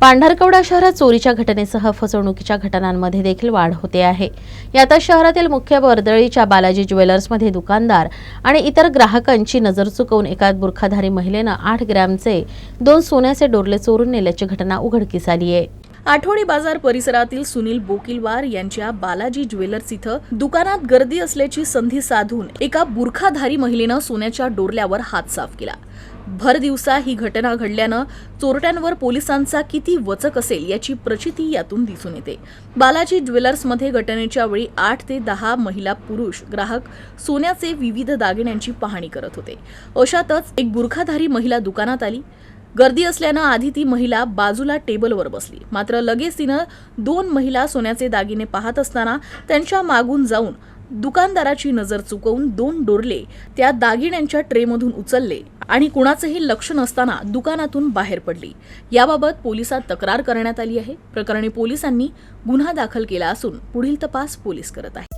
पांढरकवडा शहरात चोरीच्या घटनेसह फसवणुकीच्या घटनांमध्ये देखील वाढ होते आहे. यातच शहरातील मुख्य वर्दळीच्या बालाजी ज्वेलर्समध्ये दुकानदार आणि इतर ग्राहकांची नजर चुकवून एका बुरखाधारी महिलेनं आठ ग्रॅमचे दोन सोन्याचे डोरले चोरून नेल्याची घटना उघडकीस आली आहे. आठवडी बाजार परिसरातील सुनील बोकिलवार यांच्या बालाजी ज्वेलर्स इथं दुकानात गर्दी असल्याची संधी साधून एका बुरखाधारी महिलेनं सोन्याच्या डोरल्यावर हात साफ केला. भर दिवसा ही घटना घडल्यानं चोरट्यांवर पोलिसांचा किती वचक असेल याची प्रचिती यातून दिसून येते. बालाजी ज्वेलर्समध्ये घटनेच्या वेळी आठ ते दहा महिला पुरुष ग्राहक सोन्याचे विविध दागिन्यांची पाहणी करत होते. अशातच एक बुरखाधारी महिला दुकानात आली. गर्दी असल्यानं आधी ती महिला बाजूला टेबलवर बसली. मात्र लगेच तिनं दोन महिला सोन्याचे दागिने पाहत असताना त्यांच्या मागून जाऊन दुकानदाराची नजर चुकवून दोन डोरले त्या दागिन्यांच्या ट्रेमधून उचलले. आणि कुणाचंही लक्ष नसताना दुकानातून बाहेर पडली. याबाबत पोलिसात तक्रार करण्यात आली आहे. प्रकरणी पोलिसांनी गुन्हा दाखल केला असून पुढील तपास पोलीस करत आहेत.